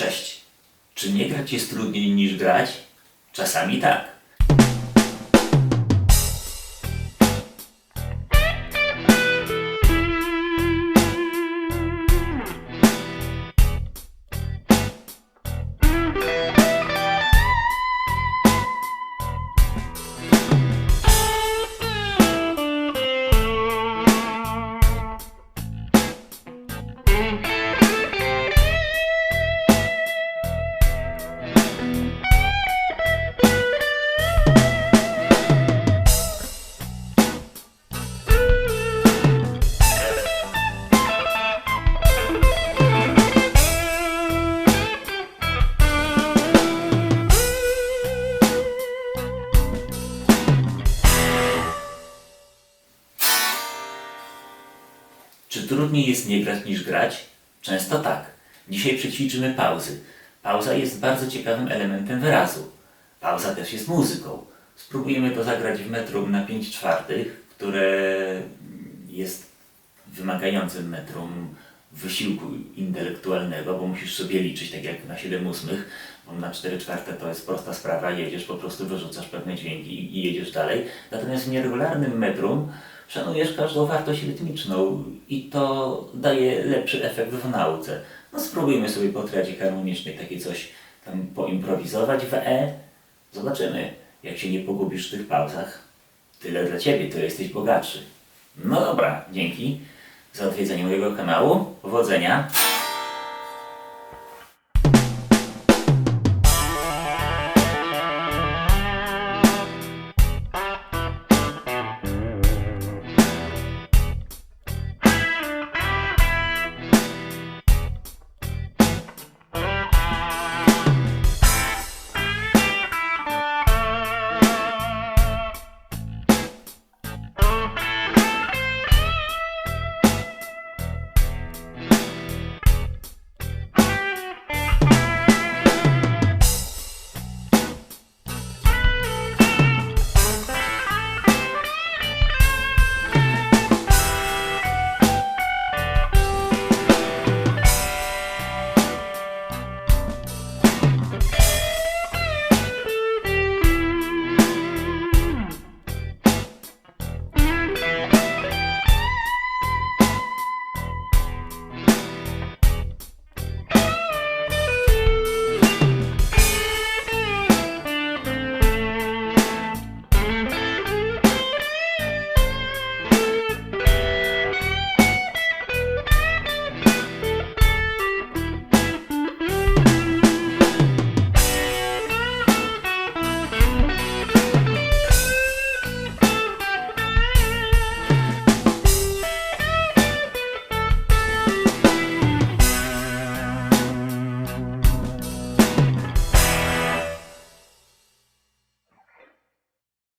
Cześć. Czy nie grać jest trudniej niż grać? Czasami tak. Czy trudniej jest nie grać niż grać? Często tak. Dzisiaj przećwiczymy pauzy. Pauza jest bardzo ciekawym elementem wyrazu. Pauza też jest muzyką. Spróbujemy to zagrać w metrum na 5 czwartych, które jest wymagającym metrum wysiłku intelektualnego, bo musisz sobie liczyć tak jak na 7 ósmych, na 4 czwarte to jest prosta sprawa, jedziesz, po prostu wyrzucasz pewne dźwięki i, i jedziesz dalej. Natomiast w nieregularnym metrum szanujesz każdą wartość rytmiczną i to daje lepszy efekt w nauce. No spróbujmy sobie po triadzie harmonicznej takie coś tam poimprowizować w E. Zobaczymy, jak się nie pogubisz w tych pauzach. Tyle dla Ciebie, tyle jesteś bogatszy. No dobra, dzięki za odwiedzenie mojego kanału. Powodzenia.